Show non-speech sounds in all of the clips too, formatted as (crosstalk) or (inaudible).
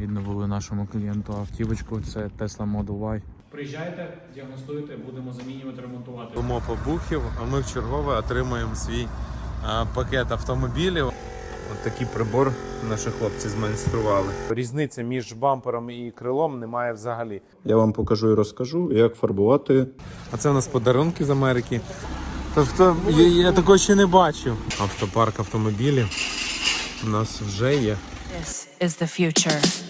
Відновили нашому клієнту автівочку. Це Tesla Model Y. Приїжджайте, діагностуйте, будемо замінювати, ремонтувати. Тому побухів, а ми в чергове отримаємо свій а, пакет автомобілів. От такий прибор наші хлопці змайстрували. Різниця між бампером і крилом немає взагалі. Я вам покажу і розкажу, як фарбувати. А це у нас подарунки з Америки. Тобто я, я такого ще не бачив. Автопарк автомобілів у нас вже є. This is the future.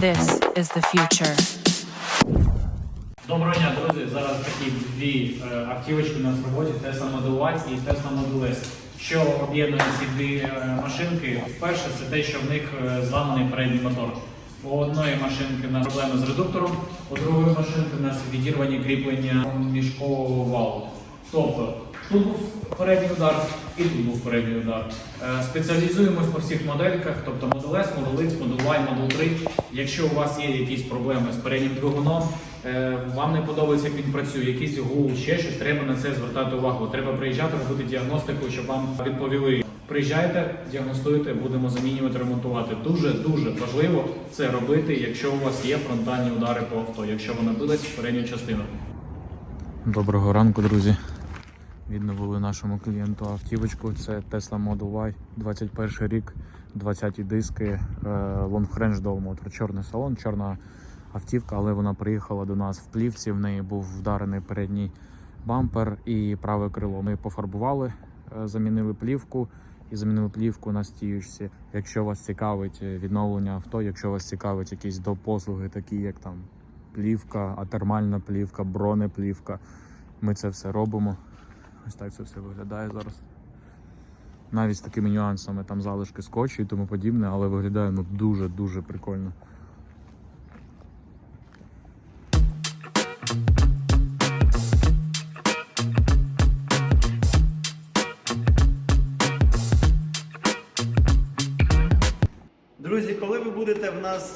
This. Доброго дня, друзі! Зараз такі дві е, автівочки у нас в роботі Tesla Model Y і Tesla Model S. Що об'єднує ці дві е, машинки? Перше, це те, що в них е, зламаний передній мотор. У одної машинки на проблеми з редуктором, у другої машинки у нас відірвані кріплення міжкового валу. Тобто тут був передній удар і тут був передній удар. Е, Спеціалізуємось по всіх модельках, тобто Model S, Model X, Model Y, Model 3. Якщо у вас є якісь проблеми з переднім двигуном, е, вам не подобається, як він працює, якийсь гул, ще щось, треба на це звертати увагу. Треба приїжджати, робити діагностику, щоб вам відповіли. Приїжджайте, діагностуйте, будемо замінювати, ремонтувати. Дуже дуже важливо це робити, якщо у вас є фронтальні удари по авто, якщо вона билась в передню частину. Доброго ранку, друзі. Відновили нашому клієнту автівочку. Це Tesla Model Y, 21 рік, 20 диски, е, Long Range Dual Motor. Чорний салон, чорна автівка, але вона приїхала до нас в плівці. В неї був вдарений передній бампер і праве крило. Ми пофарбували, е, замінили плівку і замінили плівку на стіючці. Якщо вас цікавить е, відновлення авто, якщо вас цікавить якісь допослуги, такі як там плівка, атермальна плівка, бронеплівка. Ми це все робимо. Ось так це все виглядає зараз. Навіть з такими нюансами, там залишки скотчу і тому подібне, але виглядає ну дуже-дуже прикольно.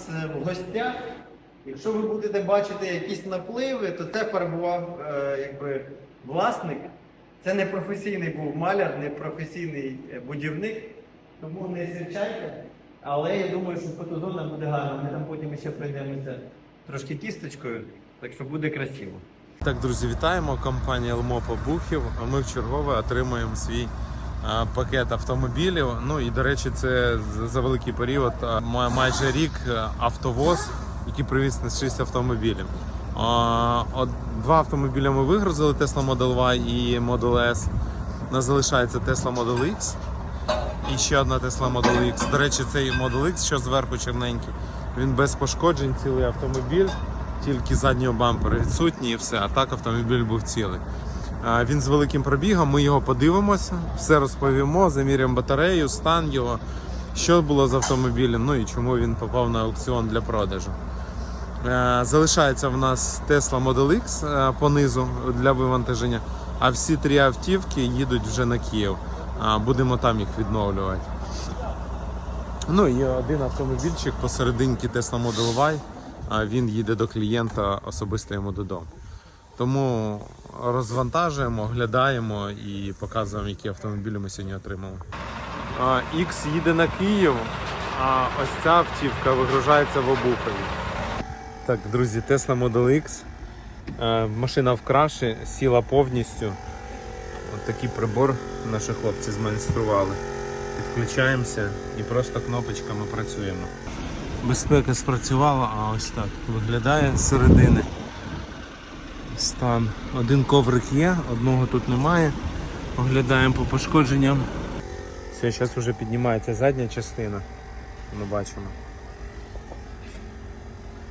Е, в гостях, якщо ви будете бачити якісь напливи, то це фарбував е, якби, власник. Це не професійний був маляр, не професійний е, будівник, тому не сірчайте. Але я думаю, що фотозона буде гарна. Ми там потім ще пройдемося трошки кісточкою, так що буде красиво. Так, друзі, вітаємо. Компанія Елмо Побухів. А ми в чергове отримаємо свій пакет автомобілів. Ну і до речі, це за- великий період, майже рік автовоз, який привіз на 6 автомобілів. Два автомобілі ми вигрузили Tesla Model Y і Model S. У нас залишається Tesla Model X. І ще одна Tesla Model X. До речі, цей Model X, що зверху чорненький, він без пошкоджень, цілий автомобіль, тільки заднього бампера відсутній і все. А так автомобіль був цілий. Він з великим пробігом, ми його подивимося, все розповімо, заміряємо батарею, стан його, що було з автомобілем, ну і чому він попав на аукціон для продажу. Е, Залишається в нас Tesla Model X е, понизу для вивантаження, а всі три автівки їдуть вже на Київ. Будемо там їх відновлювати. Ну і один автомобільчик посерединки Tesla Model Y, він їде до клієнта особисто йому додому. Тому розвантажуємо, оглядаємо і показуємо, які автомобілі ми сьогодні отримали. X їде на Київ, а ось ця автівка вигружається в Обухові. Так, друзі, Tesla Model X. Е, Машина в краші, сіла повністю. От такий прибор наші хлопці змайстрували. Підключаємося і просто кнопочками працюємо. Безпека спрацювала, а ось так виглядає з середини. Стан. Один коврик є, одного тут немає. Оглядаємо по пошкодженням. Все, зараз вже піднімається задня частина. Ми бачимо.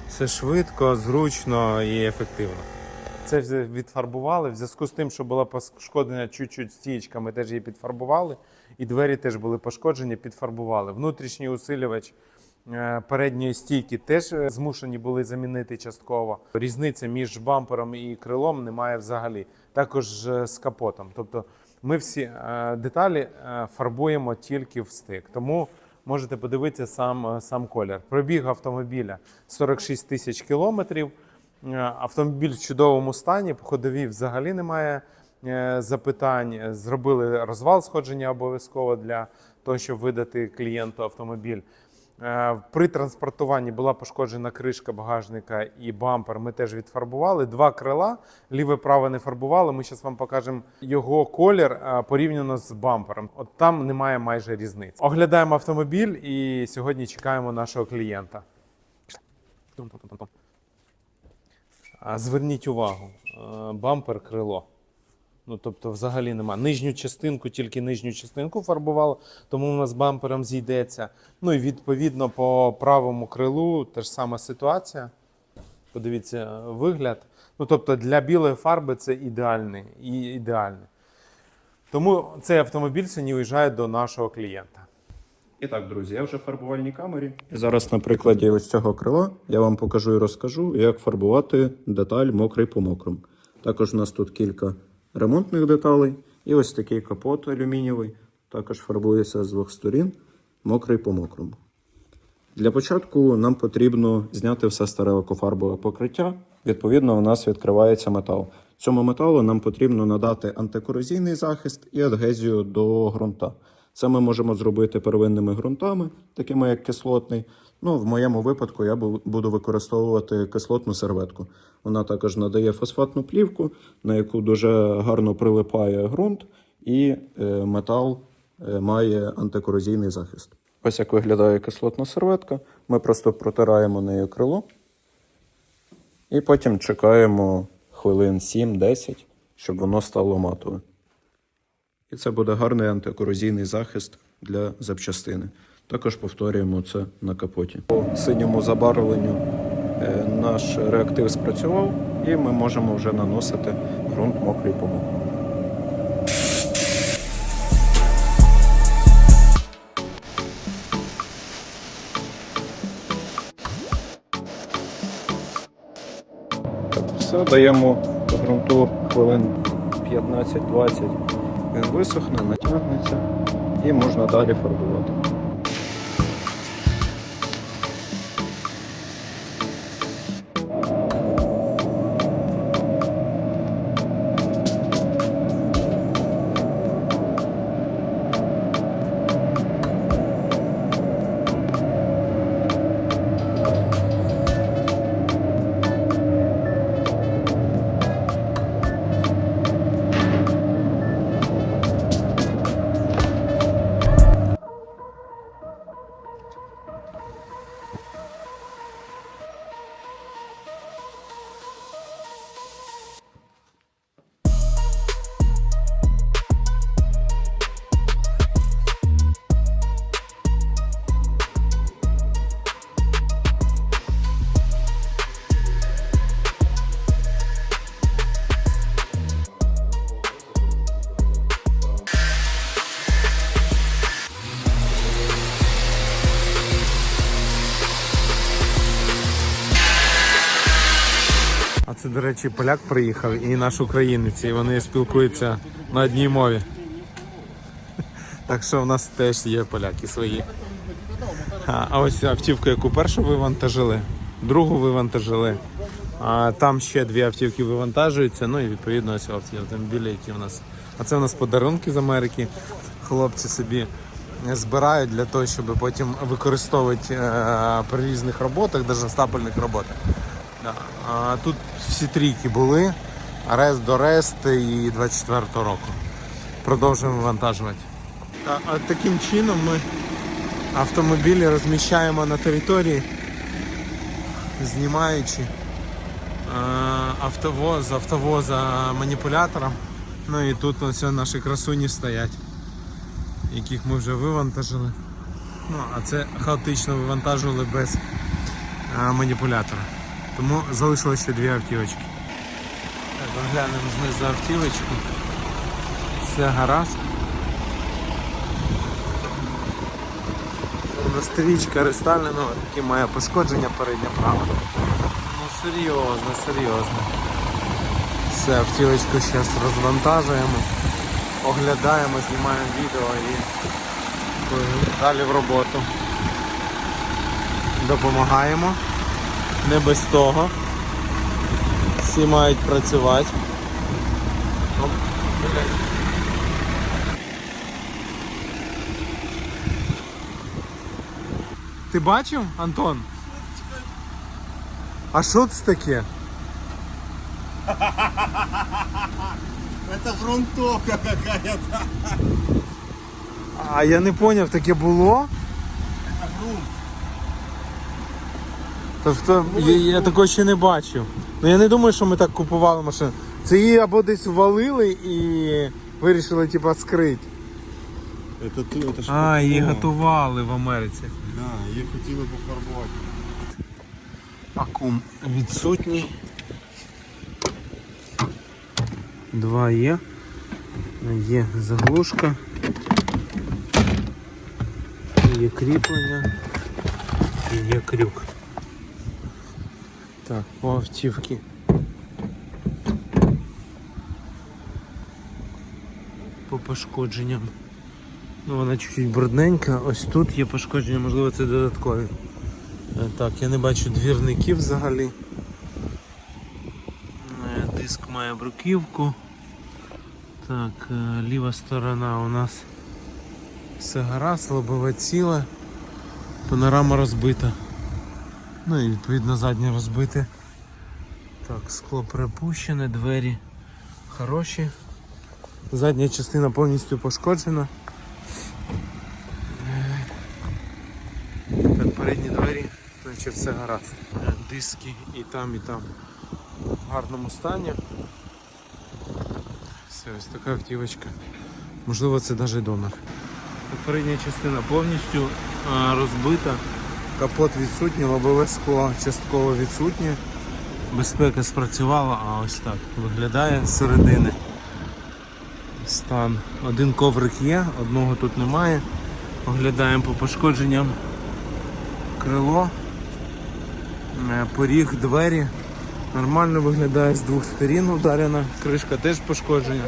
Все швидко, зручно і ефективно. Це відфарбували. В зв'язку з тим, що була пошкоджена чуть-чуть стічка, ми теж її підфарбували. І двері теж були пошкоджені, підфарбували. Внутрішній усилювач передньої стійки теж е, змушені були замінити частково. Різниця між бампером і крилом немає взагалі. Також е, з капотом. Тобто ми всі е, деталі е, фарбуємо тільки в стик. Тому можете подивитися сам, е, сам колір. Пробіг автомобіля 46 тисяч кілометрів. Е, Автомобіль в чудовому стані, по ходовій взагалі немає е, запитань. Зробили розвал сходження обов'язково для того, щоб видати клієнту автомобіль. Е, При транспортуванні була пошкоджена кришка багажника і бампер. Ми теж відфарбували. Два крила, ліве праве не фарбували. Ми зараз вам покажемо його колір е, порівняно з бампером. От там немає майже різниці. Оглядаємо автомобіль і сьогодні чекаємо нашого клієнта. Зверніть увагу, е, бампер крило. Ну, тобто, взагалі нема. Нижню частинку, тільки нижню частинку фарбували, тому у нас бампером зійдеться. Ну і відповідно по правому крилу та ж сама ситуація. Подивіться е, вигляд. Ну, тобто для білої фарби це ідеальний. І ідеальний. Тому цей автомобіль сьогодні уїжджає до нашого клієнта. І так, друзі, я вже в фарбувальній камері. І зараз на прикладі ось цього крила я вам покажу і розкажу, як фарбувати деталь мокрий по мокрому. Також у нас тут кілька ремонтних деталей. І ось такий капот алюмінієвий. Також фарбується з двох сторін, мокрий по мокрому. Для початку нам потрібно зняти все старе лакофарбове покриття. Відповідно, у нас відкривається метал. Цьому металу нам потрібно надати антикорозійний захист і адгезію до ґрунта. Це ми можемо зробити первинними ґрунтами, такими як кислотний. Ну, в моєму випадку я буду використовувати кислотну серветку. Вона також надає фосфатну плівку, на яку дуже гарно прилипає ґрунт, і е, метал е, має антикорозійний захист. Ось як виглядає кислотна серветка. Ми просто протираємо нею крило і потім чекаємо хвилин 7-10, щоб воно стало матове. І це буде гарний антикорозійний захист для запчастини. Також повторюємо це на капоті. По синьому забарвленню е, наш реактив спрацював, і ми можемо вже наносити ґрунт мокрий по мокрому. Так, все, даємо ґрунту хвилин 15-20. Він висохне, натягнеться і можна далі фарбувати. Речі, поляк приїхав і наш українець, і вони спілкуються на одній мові. (laughs) Так що в нас теж є поляки свої. А а ось автівка, яку першу вивантажили, другу вивантажили. А там ще дві автівки вивантажуються. Ну і відповідно ось автомобілі, які в нас. А це в нас подарунки з Америки. Хлопці собі збирають для того, щоб потім використовувати е, при різних роботах, навіть стапельних роботах. Тут всі трійки були. Арест до Рест і 24-го року. Продовжуємо вантажувати. Та, а таким чином ми автомобілі розміщаємо на території, знімаючи е, автовоз, автовоза маніпулятором. Ну і тут ось наші красуні стоять, яких ми вже вивантажили. Ну, а це хаотично вивантажували без е, маніпулятора. Тому залишилося ще дві автівочки. Так, оглянемо знизу автівочку. Все гаразд. Це у нас стрічка рестайлінгова, яка має пошкодження передня права. Ну серйозно, серйозно. Все, автівочку зараз розвантажуємо, оглядаємо, знімаємо відео і далі в роботу. Допомагаємо. Не без того. всі мають працювати. Ти бачив, Антон? А що це таке? Это грунтовка какая-то. А я не зрозумів, таке було? Тобто я, я такого ще не бачив. Ну я не думаю, що ми так купували машину. Це її або десь валили і вирішили типа скрити. Это ты, это ж А, її такого. готували в Америці. Да, її хотіли пофарбувати. Акум відсутній. Два є. Є заглушка. Є кріплення. І є крюк. Так, по автівці. По пошкодженням. Ну, вона чуть-чуть брудненька. Ось тут є пошкодження, можливо, це додаткові. Е, Так, я не бачу двірників взагалі. Е, Диск має бруківку. Так, е, ліва сторона у нас все гаразд, лобове ціле, панорама розбита. Ну і відповідно заднє розбите. Так, скло припущене, двері хороші. Задня частина повністю пошкоджена. Так, передні двері, наче все гаразд. Диски і там, і там в гарному стані. Все, ось така автівочка. Можливо, це навіть донор. Передня частина повністю розбита. Капот відсутній, лобове скло частково відсутнє. Безпека спрацювала, а ось так виглядає з середини. Стан. Один коврик є, одного тут немає. Оглядаємо по пошкодженням крило, е, поріг, двері. Нормально виглядає з двох сторін ударена, кришка теж пошкоджена,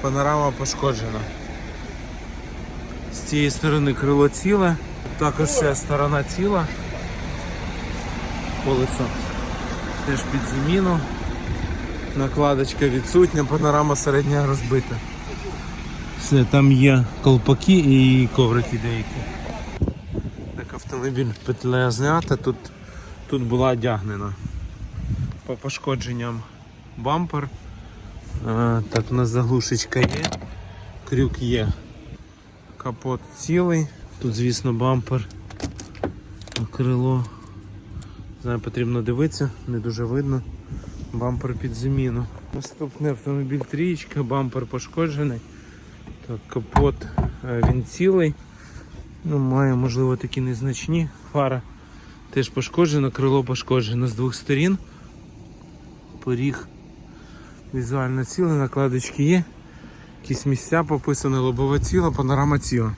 панорама пошкоджена. З цієї сторони крило ціле, також ще сторона ціла. Колесо теж під заміну. Накладочка відсутня, панорама середня розбита. Все, там є колпаки і коврики деякі. Так автомобіль петля знята, тут, тут була одягнена. По пошкодженням бампер. А, так, у нас заглушечка є, крюк є. Капот цілий. Тут, звісно, бампер, крило. Знаю, потрібно дивитися, не дуже видно. Бампер під заміну. Наступний автомобіль трієчка, бампер пошкоджений. Так, капот е, він цілий. Ну, має, можливо, такі незначні. Фара теж пошкоджена, крило пошкоджено з двох сторін. Поріг візуально цілий, накладочки є. Якісь місця пописані, лобове ціло, панорама ціла.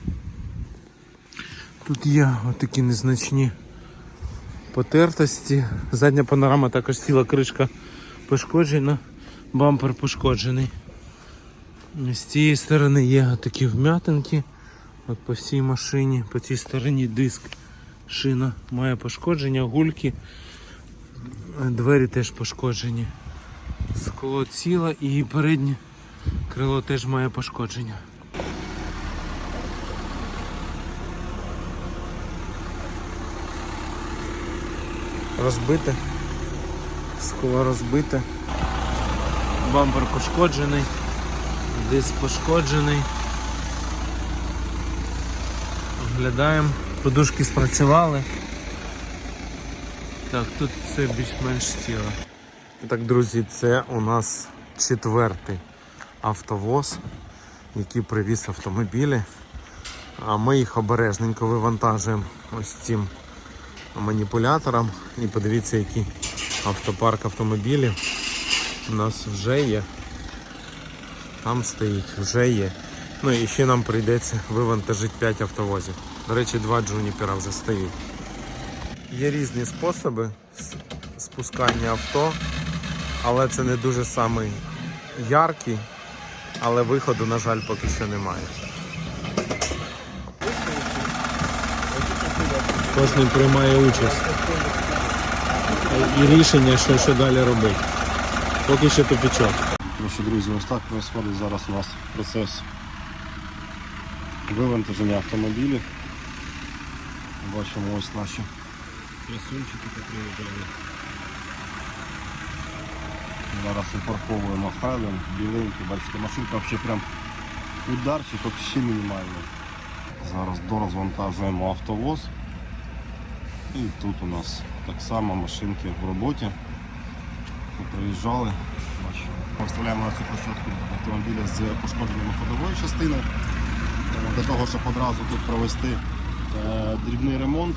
Тут є отакі незначні потертості. Задня панорама також ціла кришка пошкоджена, бампер пошкоджений. З цієї сторони є такі вм'ятинки. От по всій машині, по цій стороні диск, шина має пошкодження, гульки, двері теж пошкоджені. Скло ціле і переднє крило теж має пошкодження. Розбите, скло розбите, бампер пошкоджений, диск пошкоджений. Оглядаємо, подушки спрацювали. Так, тут все більш-менш ціле. Так, друзі, це у нас четвертий автовоз, який привіз автомобілі. А ми їх обережненько вивантажуємо ось цим маніпулятором. І подивіться, який автопарк автомобілів у нас вже є. Там стоїть, вже є. Ну і ще нам прийдеться вивантажити 5 автовозів. До речі, два джуніпера вже стоїть. Є різні способи спускання авто, але це не дуже самий яркий, але виходу, на жаль, поки що немає. Кожен приймає участь і рішення, що, що далі робити. Поки що тупічок. Друзі, ось так відбувається зараз у нас процес вивантаження автомобілів. Бачимо ось наші красунчики приїжджали. Зараз упарковуємо Хайлен, біленький, бачите, машинка взагалі прям ударчик взагалі мінімальний. Зараз дорозвантажуємо автовоз. І тут у нас так само машинки в роботі. Ми приїжджали. Ми вставляємо на цю площадку автомобіля з пошкодженими ходовою частиною. Для того, щоб одразу тут провести е, дрібний ремонт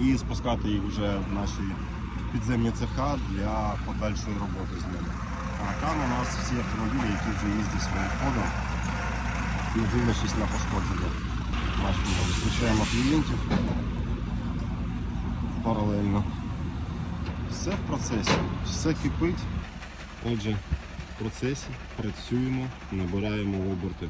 і спускати їх вже в наші підземні цеха для подальшої роботи з ними. А там у нас всі автомобілі, які вже їздять своїм ходом, не дивлячись на пошкодження. Бачимо, зустрічаємо клієнтів паралельно. Все в процесі, все кипить. Отже, в процесі працюємо, набираємо оберти.